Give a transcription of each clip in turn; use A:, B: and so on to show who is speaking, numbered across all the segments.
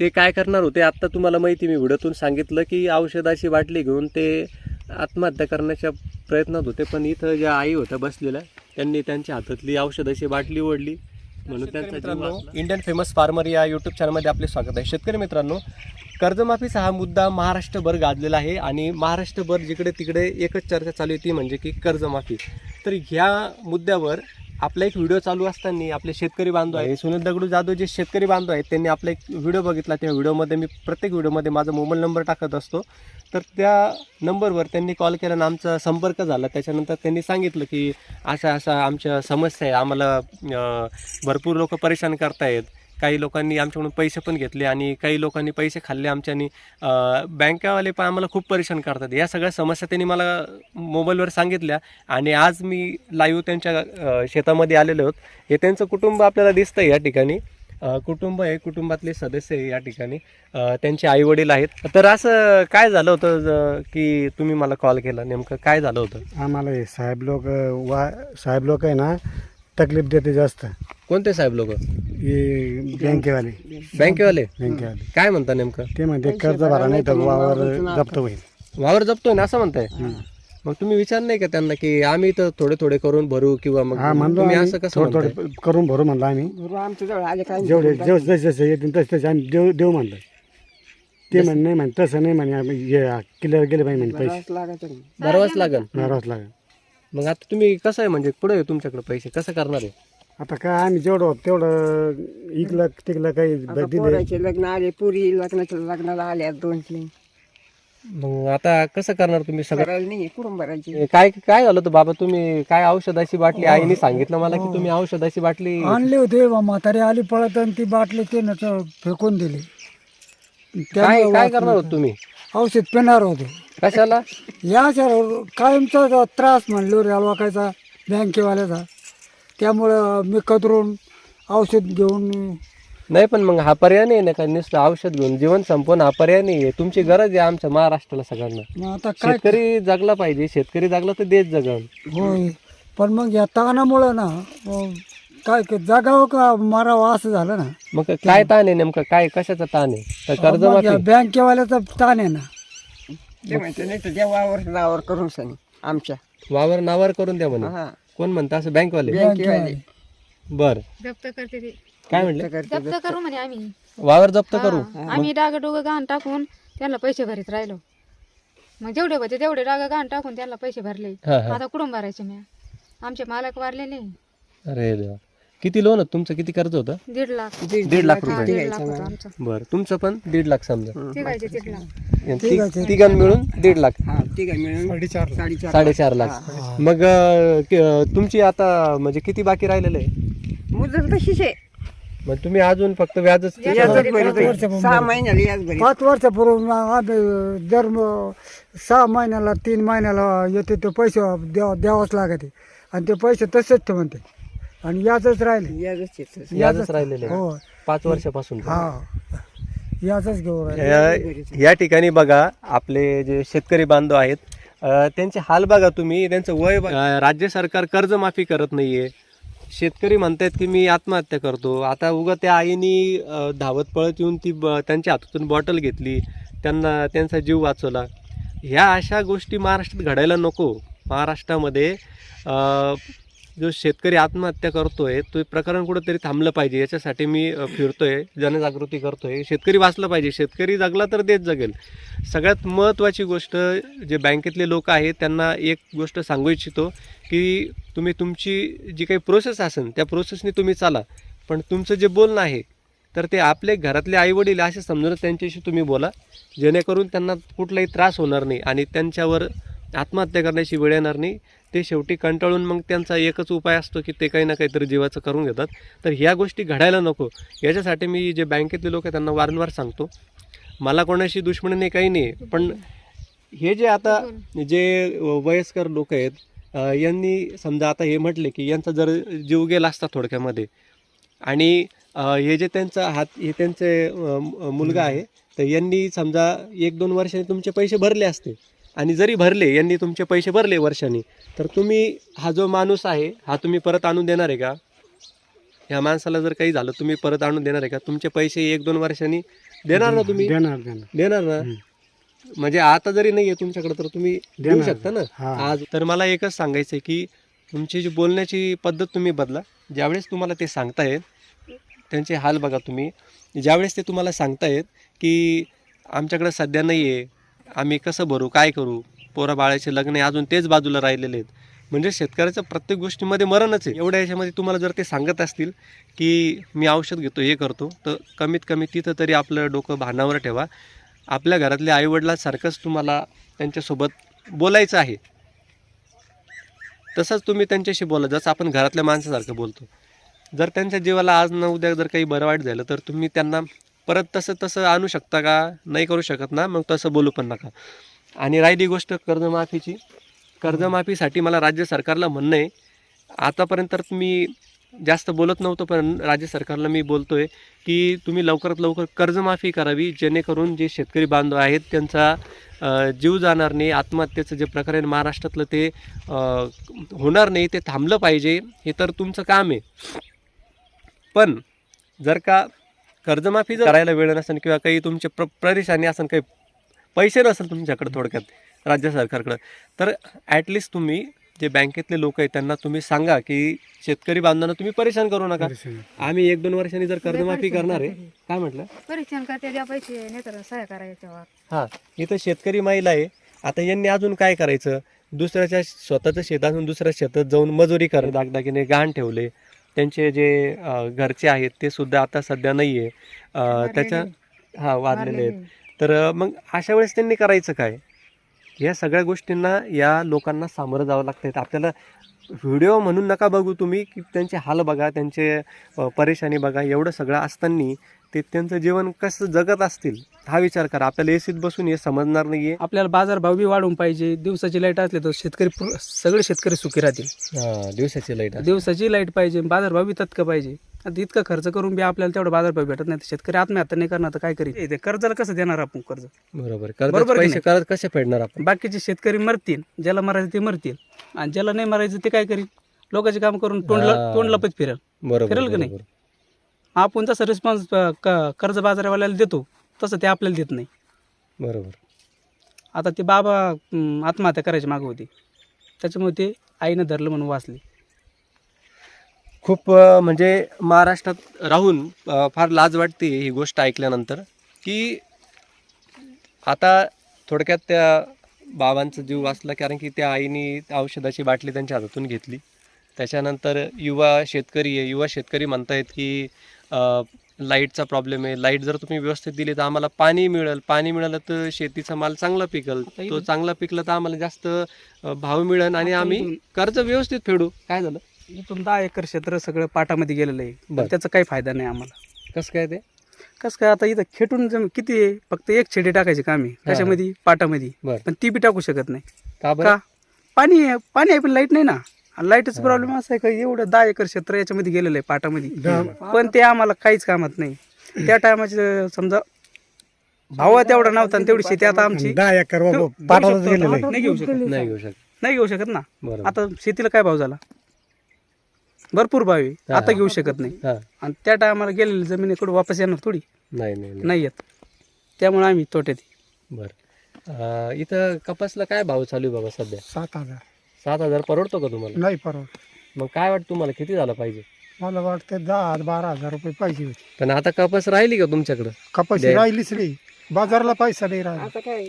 A: ते काय करणार होते? आत्ता तुम्हाला माहिती मी व्हिडिओतून सांगितलं की औषधाची बाटली घेऊन ते आत्महत्या करण्याच्या प्रयत्नात होते पण इथं ज्या आई होत्या बसलेल्या त्यांनी त्यांच्या हातातली औषधाची बाटली ओढली. म्हणून त्यांचा. इंडियन फेमस फार्मर या यूट्यूब चॅनलमध्ये आपले स्वागत आहे. शेतकरी मित्रांनो कर्जमाफीचा हा मुद्दा महाराष्ट्रभर गाजलेला आहे आणि महाराष्ट्रभर जिकडे तिकडे एकच चर्चा चालू आहे ती म्हणजे की कर्जमाफी. तर ह्या मुद्द्यावर आपला एक व्हिडिओ चालू असताना आपले शेतकरी बांधव आहे सुनील दगडू जाधव जे शेतकरी बांधव आहेत त्यांनी आपला एक व्हिडिओ बघितला. त्या व्हिडिओमध्ये मी प्रत्येक व्हिडिओमध्ये माझा मोबाईल नंबर टाकत असतो. तर त्या नंबरवर त्यांनी कॉल केला आणि आमचा संपर्क झाला. त्याच्यानंतर त्यांनी सांगितलं की अशा अशा आमच्या समस्या आहे आम्हाला भरपूर लोक परेशान करतायत. काही लोकांनी आमच्याकडून पैसे पण घेतले आणि काही लोकांनी पैसे खाल्ले आमच्यानी. बँकावाले पण आम्हाला खूप परेशान करतात. या सगळ्या समस्या त्यांनी मला मोबाईलवर सांगितल्या आणि आज मी लाईव्ह त्यांच्या शेतामध्ये आलेलो आहोत. हे त्यांचं कुटुंब आपल्याला दिसतं या ठिकाणी. कुटुंब आहे कुटुंबातले सदस्य आहे या ठिकाणी. त्यांचे आई वडील आहेत. तर असं काय झालं होतं ज- की तुम्ही मला कॉल केला नेमकं? काय झालं होतं?
B: आम्हाला साहेब लोक वा साहेब लोक आहे ना तकलीफ देते जास्त.
A: कोणते साहेब लोक?
B: हे बँकेवाले.
A: बँकेवाले?
B: बँकेवाले.
A: काय म्हणता नेमकं?
B: ते म्हणते कर्ज भरा नाही तर वावर जप्त होईल.
A: वावर जपतोय ना असं म्हणताय? मग तुम्ही विचार नाही का त्यांना की आम्ही तर थोडे थोडे करून भरू किंवा मग
B: हा म्हणलो
A: तुम्ही
B: आम्ही.
A: असं कसं
B: थोडं
A: म्हणताय?
B: थोडं करून भरू म्हणलं आम्ही. जेवढे जेव जसे जसे येतील तसे तसे आम्ही देऊ देऊ म्हणलं. ते म्हणे नाही म्हणे तसं नाही म्हणे आम्ही हे क्लिअर गेले पाहिजे म्हणे पैसे.
A: भरावंच लागेल
B: भरावंच लागेल
A: मग आता तुम्ही कसं आहे म्हणजे पुढे तुमच्याकडे पैसे कसं करणार आहे?
B: आता काय आम्ही जेवढं होतं तेवढं इकलं तिकलं काही
C: आता
B: दिले.
C: पोराचे लग्न आले पुरी लग्नाच्या लग्नाला आल्या दोन तीन.
A: मग आता कसं करणार तुम्ही सगळं?
C: नाही कुठून भरायचे?
A: काय काय झालं होतं बाबा तुम्ही? काय औषधाची बाटली आईने सांगितलं मला की तुम्ही औषधाची बाटली
D: आणली होती बा म्हातारी आली पळत आणि ती बाटली ते फेकून दिली.
A: काय काय करणार होत. तुम्ही?
D: औषध पिणार होते.
A: कशाला?
D: या सर कायमचा जो त्रास म्हणलो रेल्वाकायचा बँकेवाल्याचा त्यामुळं मी कदरून औषध घेऊन
A: नाही पण मग हा पर्याय नाही ना का? नुसतं औषध घेऊन जीवन संपवून हा पर्याय नाही आहे. तुमची गरज आहे आमच्या महाराष्ट्राला सगळ्यांना.
D: मग आता काय
A: शेतकरी जगला पाहिजे. शेतकरी जगला तर देश जगल.
D: होय. पण मग या ताणामुळं ना अं, काय क- जागावं का मारावं असं झालं ना?
A: मग काय ताण आहे नेमकं? काय कशाचा ताण आहे? तर
D: मग या बँकेवाल्याचा ताण आहे ना?
C: ते म्हणते नाही तुझ्या वावर लावर करून सनी आमच्या.
A: वावर नावावर करून द्या म्हणे.
C: हा.
A: कोण म्हणता? असं बँकवाले?
C: बँकेवाले.
A: बर.
E: जप्त करते ते.
A: काय म्हणले?
C: करते
E: जप्त करू म्हणे आम्ही.
A: वावर जप्त करू?
E: हा. आम्ही डाग डोगं घाण टाकून त्यांना पैसे भरीत राहिलो. मग जेवढे होते तेवढे डाग घाण टाकून त्यांना पैसे भरले.
A: हा हा.
E: आता कुठून भरायचे मी आमचे मालक वारलेले.
A: अरे देवा. किती लोन होतं? तुमचं किती कर्ज होतं?
E: दीड लाख.
A: दीड लाख रुपये.
E: दीड लाख होतं आमचं.
A: बर तुमचं पण दीड लाख समजा.
E: तिघायचे दीड लाख.
A: ति- तिघां मिळून दीड लाख.
C: हा ठीक आहे मिळून साडेचार साडेचार
A: साडेचार लाख. मग अं, क- तुमची आता म्हणजे किती बाकी राहिलेलं? आहे
C: मुदत तशीच आहे.
A: मग तुम्ही अजून फक्त व्याजच
C: याजच भरीत आहे. सहा महिन्याला याच भरीत
D: पाच वर्षापूर्वी आम्ही दर म- सहा महिन्याला तीन महिन्याला येते ते पैसे द्याव द्यावंच लागते. आणि ते पैसे तसेच ठेवते आणि याचच राहिले.
C: याजच येत
A: राहिलेलं आहे.
D: हो
A: पाच वर्षापासून.
D: हा. याचच घेऊन राहिले.
A: या- या ठिकाणी बघा आपले जे शेतकरी बांधव आहेत अ, त्यांचे हाल बघा तुम्ही त्यांचं वय बघा. अ, राज्य सरकार कर्जमाफी करत नाहीये. शेतकरी म्हणतात की मी आत्महत्या करतो. आता उगा त्या आईनी अ, धावत पळत येऊन ती ब- त्यांच्या हातातून बॉटल घेतली त्यांना त्यांचा जीव वाचवला. ह्या अशा गोष्टी महाराष्ट्रात घडायला नको. महाराष्ट्रामध्ये अ, जो शेतकरी आत्महत्या करतोय तो प्रकरण कुठंतरी थांबलं पाहिजे. याच्यासाठी मी फिरतोय जनजागृती करतोय. शेतकरी वाचलं पाहिजे. शेतकरी जगला तर देश जगेल. सगळ्यात महत्त्वाची गोष्ट जे बँकेतले लोक आहेत त्यांना एक गोष्ट सांगू इच्छितो की तुम्ही तुमची जी काही प्रोसेस असेल त्या प्रोसेसने तुम्ही चाला. पण तुमचं जे बोलणं आहे तर ते आपले घरातले आईवडील असे समजून त्यांच्याशी तुम्ही बोला. जेणेकरून त्यांना कुठलाही त्रास होणार नाही आणि त्यांच्यावर आत्महत्या करण्याची वेळ येणार नाही. ते शेवटी कंटाळून मग त्यांचा एकच उपाय असतो की ते काही ना काहीतरी जीवाचं करून घेतात. तर ह्या गोष्टी घडायला नको. याच्यासाठी मी जे बँकेतले लोक आहेत त्यांना वारंवार सांगतो. मला कोणाशी दुश्मनी नाही काही नाही. पण हे जे आता जे वयस्कर लोक आहेत यांनी समजा आता हे म्हटले की यांचा जर जीव गेला असता थोडक्यामध्ये आणि हे जे त्यांचा हात हे त्यांचे मुलगा आहे तर यांनी समजा एक दोन वर्षाने तुमचे पैसे भरले असते. आणि जरी भरले यांनी तुमचे पैसे भरले वर्षांनी तर तुम्ही हा जो माणूस आहे हा तुम्ही परत आणून देणार आहे का? ह्या माणसाला जर काही झालं तुम्ही परत आणून देणार आहे का? तुमचे पैसे एक दोन वर्षांनी देणार ना तुम्ही?
B: देणार देणार.
A: देणार ना. म्हणजे आता जरी नाही आहे तुमच्याकडे तर तुम्ही देऊ. शकता ना. आज तर मला एकच सांगायचं आहे की तुमची जी बोलण्याची पद्धत तुम्ही बदला. ज्यावेळेस तुम्हाला ते सांगतायत त्यांचे हाल बघा तुम्ही. ज्यावेळेस ते तुम्हाला सांगतायत की आमच्याकडे सध्या नाही आहे आम्ही कसं भरू काय करू? पोरा बाळाचे लग्न आहे अजून तेच बाजूला राहिलेले आहेत. म्हणजे शेतकऱ्याचं प्रत्येक गोष्टीमध्ये मरणच आहे. एवढ्या याच्यामध्ये तुम्हाला जर ते सांगत असतील की मी औषध घेतो हे करतो तर कमीत कमी तिथं तरी आपलं डोकं भानावर ठेवा. आपल्या घरातल्या आईवडिलांसारखंच तुम्हाला त्यांच्यासोबत बोलायचं आहे. तसंच तुम्ही त्यांच्याशी बोला जसं आपण घरातल्या माणसासारखं बोलतो. जर त्यांच्या जीवाला आज न उद्या जर काही बरं वाईट झालं तर तुम्ही त्यांना परत तसं तसं आणू शकता का? नाही करू शकत ना मग तसं बोलू पण नका. आणि राहिली गोष्ट कर्जमाफीची. कर्जमाफीसाठी मला राज्य सरकारला म्हणणं आहे आतापर्यंत तर मी जास्त बोलत नव्हतं पण राज्य सरकारला मी बोलतो आहे की तुम्ही लवकरात लवकर कर्जमाफी करावी जेणेकरून जे शेतकरी बांधव आहेत त्यांचा जीव जाणार नाही आत्महत्येचं जे प्रकार आहे महाराष्ट्रातलं ते होणार नाही ते थांबलं पाहिजे हे तर तुमचं काम आहे. पण जर का कर्जमाफी जर करायला वेळ नसेल किंवा काही तुमचे प्र परेशानी असेल काही पैसे नसेल तुमच्याकडे थोडक्यात राज्य सरकारकडं तर ॲटलिस्ट तुम्ही जे बँकेतले लोक आहेत त्यांना तुम्ही सांगा की शेतकरी बांधवांना तुम्ही परेशान करू नका.
B: परेशान.
A: आम्ही एक दोन वर्षांनी जर कर्जमाफी करणार आहे काय म्हटलं?
E: परीक्षण करते द्या पैसे नाही तर
A: हां इथं शेतकरी महिला आहे. आता यांनी अजून काय करायचं? दुसऱ्याच्या स्वतःच्या शेतातून दुसऱ्या शेतात जाऊन मजुरी कर दागदागिने गहाण ठेवले. त्यांचे जे घरचे आहेत ते सुद्धा आता सध्या नाही आहे त्याच्या हा वाढलेले आहेत. तर मग अशा वेळेस त्यांनी करायचं काय? या सगळ्या गोष्टींना या लोकांना सामोरं जावं लागतं आपल्याला व्हिडिओ म्हणून नका बघू तुम्ही की त्यांचे हाल बघा त्यांचे परेशानी बघा एवढं सगळं असताना ते त्यांचं जीवन कसं जगत असतील हा विचार करा. आपल्याला एसीत बसून हे समजणार नाहीये.
F: आपल्याला बाजारभाव बी वाढवून पाहिजे. दिवसाची लाइट असली तर शेतकरी सगळे शेतकरी सुखी राहतील.
A: दिवसाची लाइट
F: दिवसाची लाइट पाहिजे बाजारभाव बी तत्क पाहिजे. आता इतकं खर्च करून बी आपल्याला तेवढा बाजारभाव भेटत नाही. तर शेतकरी आत्महत्या नाही करणार तर काय करेल ते कर्जाला कसं देणार आपण कर्ज?
A: बरोबर.
F: बरोबर की
A: पैसे
F: नाही?
A: करत कसे फेडणार आपण?
F: बाकीचे शेतकरी मरतील. ज्याला मरायचं ते मरतील. आणि ज्याला नाही मरायचं ते काय करील लोकांचे काम करून तोंडला
A: हा.
F: तोंड लपत फिरेल.
A: बरोबर
F: फिरेल का नाही?
A: बरोबर.
F: आपण जसं रिस्पॉन्स कर्ज बाजारवाल्याला देतो तसं ते आपल्याला देत नाही.
A: बरोबर.
F: आता ते बाबा अं, आत्महत्या करायची मागं होती. त्याच्यामुळे ते आईनं धरलं म्हणून वाचली.
A: खूप अं, म्हणजे महाराष्ट्रात राहून अं, फार लाज वाटते ही गोष्ट ऐकल्यानंतर की आता थोडक्यात त्या बाबांचा जीव वाचला कारण की त्या आईने औषधाची बाटली त्यांच्या हातातून घेतली. त्याच्यानंतर युवा शेतकरी आहे युवा शेतकरी म्हणतायत की लाईटचा प्रॉब्लेम आहे. लाइट जर तुम्ही व्यवस्थित दिली तर आम्हाला पाणी मिळेल. पाणी मिळालं तर शेतीचा माल चांगला पिकल. तो चांगला पिकला तर आम्हाला जास्त भाव मिळेल आणि आम्ही कर्ज व्यवस्थित फेडू. काय झालं?
F: इथून दहा एकर क्षेत्र सगळं पाटामध्ये गेलेलं आहे. त्याचा काही फायदा नाही आम्हाला.
A: कसं काय ते?
F: कसं काय आता इथं खेटून जम किती आहे? फक्त एक छेडी टाकायची काम. कशामध्ये पाटामध्ये. पण ती बी टाकू शकत नाही.
A: का बरं?
F: का पाणी आहे पाणी आहे पण लाइट नाही ना. लाईटचा प्रॉब्लेम असा आहे का एवढं दहा एकर क्षेत्र याच्यामध्ये गेलेलं आहे पाटामध्ये. पण ते आम्हाला काहीच कामात नाही. त्या टायमाचे समजा भाव तेवढा नव्हता आणि तेवढी शेती आता आमची.
B: दहा एकर गेलेलं. आहे.
F: नाही घेऊ शकत.
A: नाही घेऊ शकत.
F: नाही घेऊ शकत ना.
A: बरोबर.
F: आता शेतीला काय भाव झाला? भरपूर भाव आहे. आता घेऊ शकत नाही. आणि त्या टायमाला गेलेली जमिनीकडे वापस येणार थोडी?
A: नाही नाही नाही.
F: नाही येत. त्यामुळे आम्ही तोट्यात आहे.
A: बरं. अं, इथं कपासला काय भाव चालू आहे बाबा सध्या?
D: सात हजार.
A: सात हजार परवडतो का तुम्हाला?
D: नाही परवड
A: मग काय वाटतं तुम्हाला? किती झालं पाहिजे?
D: मला वाटतं दहा बारा हजार रुपये पाहिजे होते.
A: पण आता कपास राहिली का तुमच्याकडं?
D: कपाशी
A: द्याय-
D: राहिलीच नाही. बाजारला पैसा नाही राहिला.
C: आता काय?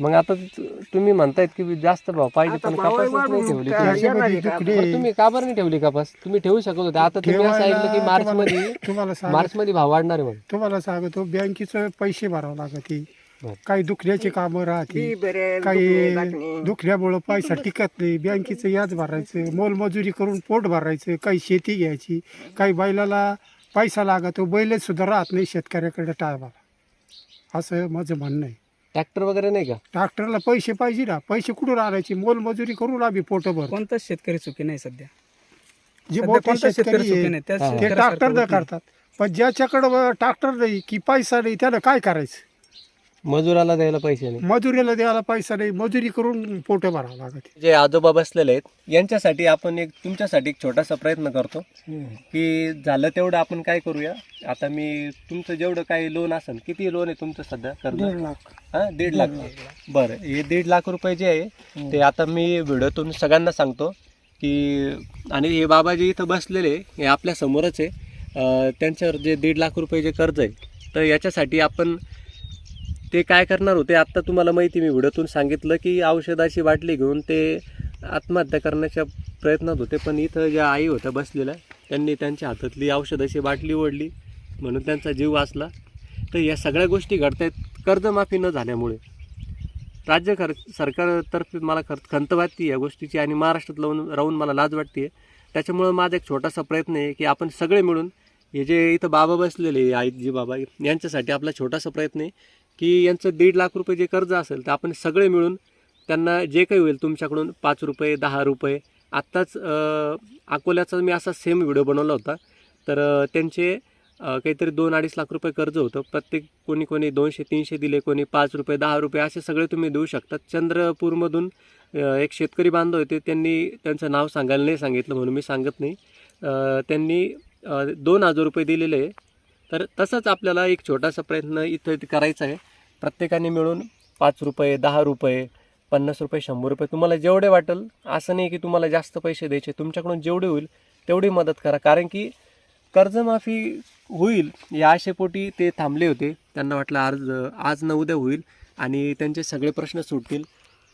A: मग आता तु- तुम्ही म्हणतायत की जास्त भाव पाहिजे पण
C: भाव
A: कपासच नाही ठेवली. तुम्ही.
D: त्याच्यामध्ये? तुकडे
A: बरं, तुम्ही का बरं नाही ठेवली कपास? तुम्ही ठेवू शकत होते. आता तुम्ही असं ऐकलं की मार्च मध्ये
D: तुम्हाला सांग
A: मार्च मध्ये भाव वाढणार आहे म्हणून.
D: तुम्हाला सांगतो बँकेचं पैसे भरावं लागते. काही दुखण्याची कामं राहते काही
C: दुखणे, दाखणे.
D: दुखल्यामुळं पैसा टिकत नाही. बँकेचं याद भरायचं मोलमजुरी करून पोट भरायचं काही शेती घ्यायची काही बैलाला पैसा लागतो बैलच सुद्धा राहत नाही शेतकऱ्याकडे टायमाला असं माझं म्हणणं आहे.
A: ट्रॅक्टर वगैरे नाही का?
D: ट्रॅक्टरला पैसे पाहिजे ना. पैसे कुठून आणायचे? मोलमजुरी करून आम्ही पोट भर
F: कोणताच शेतकरी सुखी नाही सध्या?
D: जे मोठे
F: शेतकरी
D: आहे,
A: हा.
D: ते ट्रॅक्टर
F: नाही.
D: करतात. पण ज्याच्याकडं ट्रॅक्टर नाही की पैसा नाही त्याला काय करायचं?
A: मजुराला द्यायला पैसे नाही.
D: मजुरीला द्यायला पैसा नाही मजुरी करून पोट भरावं लागत
A: जे आजोबा बसलेले आहेत यांच्यासाठी आपण एक तुमच्यासाठी एक छोटासा प्रयत्न करतो. की झालं तेवढं आपण काय करूया? आता मी तुमचं जेवढं काही लोन असेल किती लोन आहे तुमचं सध्या कर्ज?
C: दीड लाख.
A: हा दीड लाख. बरं हे दीड लाख रुपये जे आहे ते आता मी व्हिडिओतून सगळ्यांना सांगतो की आणि हे बाबा जे इथं बसलेले हे आपल्या समोरच आहे. अं, त्यांच्यावर जे दीड लाख रुपये जे कर्ज आहे तर याच्यासाठी आपण ते काय करणार होते? आत्ता तुम्हाला माहिती मी व्हिडिओतून सांगितलं की औषधाची बाटली घेऊन ते आत्महत्या करण्याच्या प्रयत्नात होते पण इथं ज्या आई होत्या बसलेल्या त्यांनी त्यांच्या हातातली औषधाची बाटली ओढली म्हणून त्यांचा जीव वाचला. तर या सगळ्या गोष्टी घडत आहेत कर्जमाफी न झाल्यामुळे. राज्य खर सरकारतर्फे मला खर खंत वाटते या गोष्टीची आणि महाराष्ट्रात लावून राहून मला लाज वाटते त्याच्यामुळं माझा एक छोटासा प्रयत्न आहे की आपण सगळे मिळून हे जे इथं बाबा बसलेले आईजी बाबा यांच्यासाठी आपला छोटासा प्रयत्न आहे की यांचं दीड लाख रुपये जे कर्ज असेल तर आपण सगळे मिळून त्यांना जे काही होईल तुमच्याकडून पाच रुपये दहा रुपये. आत्ताच अकोल्याचा मी असा सेम व्हिडिओ बनवला होता. तर त्यांचे काहीतरी दोन अडीच लाख रुपये कर्ज होतं. प्रत्येक कोणी कोणी दोनशे तीनशे दिले कोणी पाच रुपये दहा रुपये असे सगळे तुम्ही देऊ शकता. चंद्रपूरमधून एक शेतकरी बांधव होते. त्यांनी त्यांचं नाव सांगायला नाही सांगितलं म्हणून मी सांगत नाही. त्यांनी दोन हजार रुपये दिलेले. आहे तर तसंच आपल्याला एक छोटासा प्रयत्न इथं करायचा आहे. प्रत्येकाने मिळून पाच रुपये दहा रुपये पन्नास रुपये शंभर रुपये तुम्हाला जेवढे वाटेल असं नाही की तुम्हाला जास्त पैसे द्यायचे तुमच्याकडून जेवढे होईल तेवढी मदत करा. कारण की कर्जमाफी होईल या आशेपोटी ते थांबले होते. त्यांना वाटलं आज आज न उद्या होईल आणि त्यांचे सगळे प्रश्न सुटतील.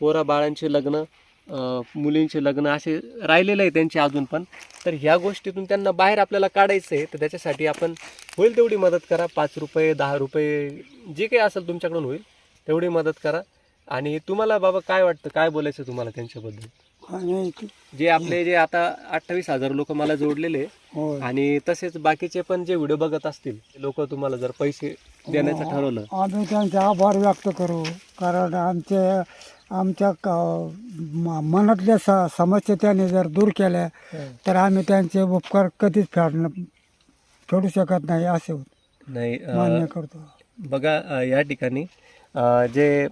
A: पोरा बाळांचे लग्न मुलींचे लग्न असे राहिलेले आहे त्यांचे अजून पण. तर ह्या गोष्टीतून त्यांना बाहेर आपल्याला काढायचं आहे तर त्याच्यासाठी आपण होईल तेवढी मदत करा. पाच रुपये दहा रुपये जे काही असेल तुमच्याकडून होईल तेवढी मदत करा. आणि तुम्हाला बाबा काय वाटतं काय बोलायचं तुम्हाला त्यांच्याबद्दल? जे आपले जे आता अठ्ठावीस हजार लोक मला जोडलेले आणि तसेच बाकीचे पण जे व्हिडिओ बघत असतील लोक तुम्हाला जर पैसे देण्याचं ठरवलं.
G: आम्ही त्यांचे आभार व्यक्त करू कारण आमचे आमच्या क- म- मनातल्या स समस्या त्यांनी जर दूर केल्या तर आम्ही त्यांचे उपकार कधीच फेडणं फेडू शकत नाही असे
A: नाही अं,
G: मान्य करतो.
A: बघा अ, या ठिकाणी अ, जे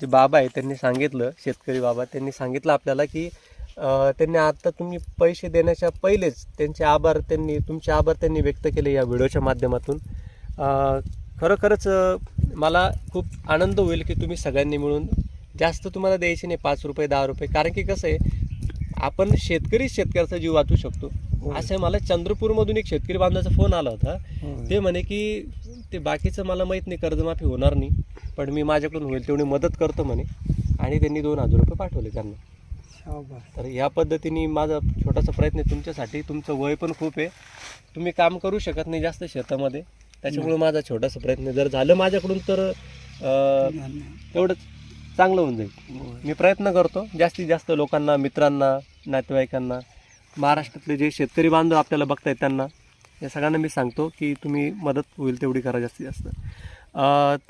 A: जे बाबा आहे त्यांनी सांगितलं शेतकरी बाबा त्यांनी सांगितलं आपल्याला की अ, त्यांनी आता तुम्ही पैसे देण्याच्या पहिलेच त्यांचे आभार त्यांनी तुमचे आभार त्यांनी व्यक्त केले या व्हिडिओच्या माध्यमातून. अ, खरोखरच अ, मला खूप आनंद होईल की तुम्ही सगळ्यांनी मिळून जास्त तुम्हाला द्यायचे नाही पाच रुपये दहा रुपये. कारण की कसं आहे आपण शेतकरी शेतकऱ्याचा जीव वाचू शकतो. असं मला चंद्रपूरमधून एक शेतकरी बांधवाचा फोन आला होता. ते म्हणे की ते बाकीचं मला माहीत नाही कर्जमाफी होणार नाही पण मी माझ्याकडून होईल तेवढी मदत करतो म्हणे. आणि त्यांनी दोन हजार रुपये पाठवले त्यांना. तर ह्या पद्धतीने माझा छोटासा प्रयत्न आहे तुमच्यासाठी. तुमचं वय पण खूप आहे. तुम्ही काम करू शकत नाही जास्त शेतामध्ये. त्याच्यामुळे माझा छोटासा प्रयत्न. जर झालं माझ्याकडून तर तेवढंच. चांगलं होऊन जाईल. मी प्रयत्न करतो. जास्तीत जास्त लोकांना मित्रांना नातेवाईकांना महाराष्ट्रातले जे शेतकरी बांधव आपल्याला बघतायत त्यांना या सगळ्यांना मी सांगतो की तुम्ही मदत होईल तेवढी करा जास्तीत जास्त.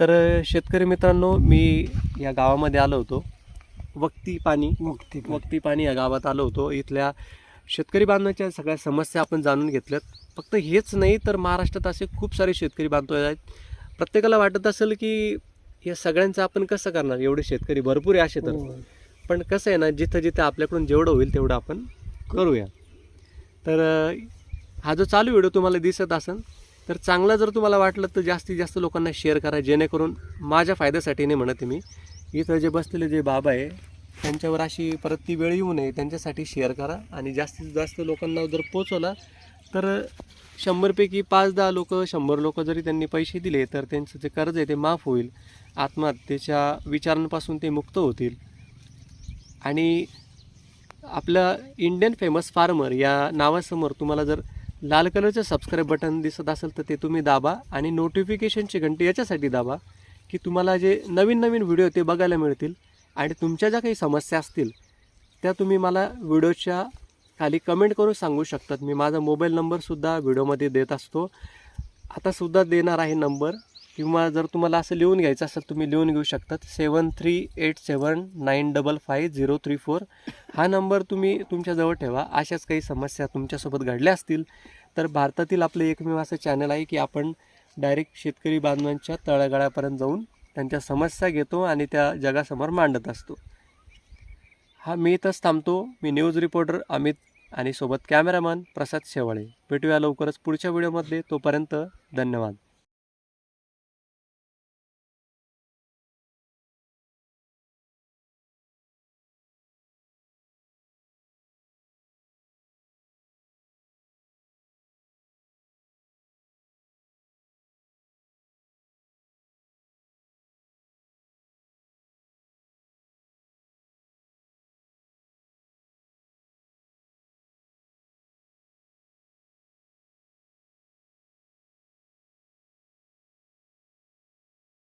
A: तर शेतकरी मित्रांनो मी या गावामध्ये आलो होतो. वक्ती पाणी
G: मुक्ती
A: वक्ती पाणी या गावात आलो होतो. इथल्या शेतकरी बांधवांच्या सगळ्या समस्या आपण जाणून घेतल्यात. फक्त हेच नाही तर महाराष्ट्रात असे खूप सारे शेतकरी बांधव आहेत. प्रत्येकाला वाटत असेल की या सगळ्यांचं आपण कसं करणार? एवढे शेतकरी भरपूर आहे असे तर. पण कसं आहे ना जिथं जिथं आपल्याकडून जेवढं होईल तेवढं आपण करूया. तर हा जो चालू व्हिडिओ तुम्हाला दिसत असेल तर चांगला जर तुम्हाला वाटलं तर जास्तीत जास्त लोकांना शेअर करा जेणेकरून माझ्या फायद्यासाठी नाही म्हणत मी इथं जे बसलेले जे बाबा आहे त्यांच्यावर अशी परत ती वेळ येऊ नये त्यांच्यासाठी शेअर करा आणि जास्तीत जास्त लोकांना जर पोचवला तर शंभरपैकी पाच दहा लोक शंभर लोक जरी त्यांनी पैसे दिले तर त्यांचं जे कर्ज आहे ते माफ होईल. आत्महत्येच्या विचारांपासून ते मुक्त होतील. आणि आपलं इंडियन फेमस फार्मर या नावासमोर तुम्हाला जर लाल कलरचं सबस्क्राईब बटन दिसत असेल तर ते तुम्ही दाबा आणि नोटिफिकेशनची घंटी याच्यासाठी दाबा की तुम्हाला जे नवीन नवीन व्हिडिओ ते बघायला मिळतील आणि तुमच्या ज्या काही समस्या असतील त्या तुम्ही मला व्हिडिओच्या खाली कमेंट करून सांगू शकतात. मी माझा मोबाईल नंबरसुद्धा व्हिडिओमध्ये देत असतो. आतासुद्धा देणार आहे नंबर किंवा जर तुम्हाला असं लिहून घ्यायचं असेल तुम्ही लिहून घेऊ शकतात. Seven three eight seven nine double five zero three four. हा नंबर तुम्ही तुमच्याजवळ ठेवा. अशाच काही समस्या तुमच्यासोबत घडल्या असतील तर भारतातील आपलं एकमेव असं चॅनल आहे की आपण डायरेक्ट शेतकरी बांधवांच्या तळागाळापर्यंत जाऊन त्यांच्या समस्या घेतो आणि त्या जगासमोर मांडत असतो. हा मी इथंच थांबतो. मी न्यूज रिपोर्टर अमित आणि सोबत कॅमेरामन प्रसाद शेवाळे. भेटूया लवकरच पुढच्या व्हिडिओमध्ये तोपर्यंत धन्यवाद.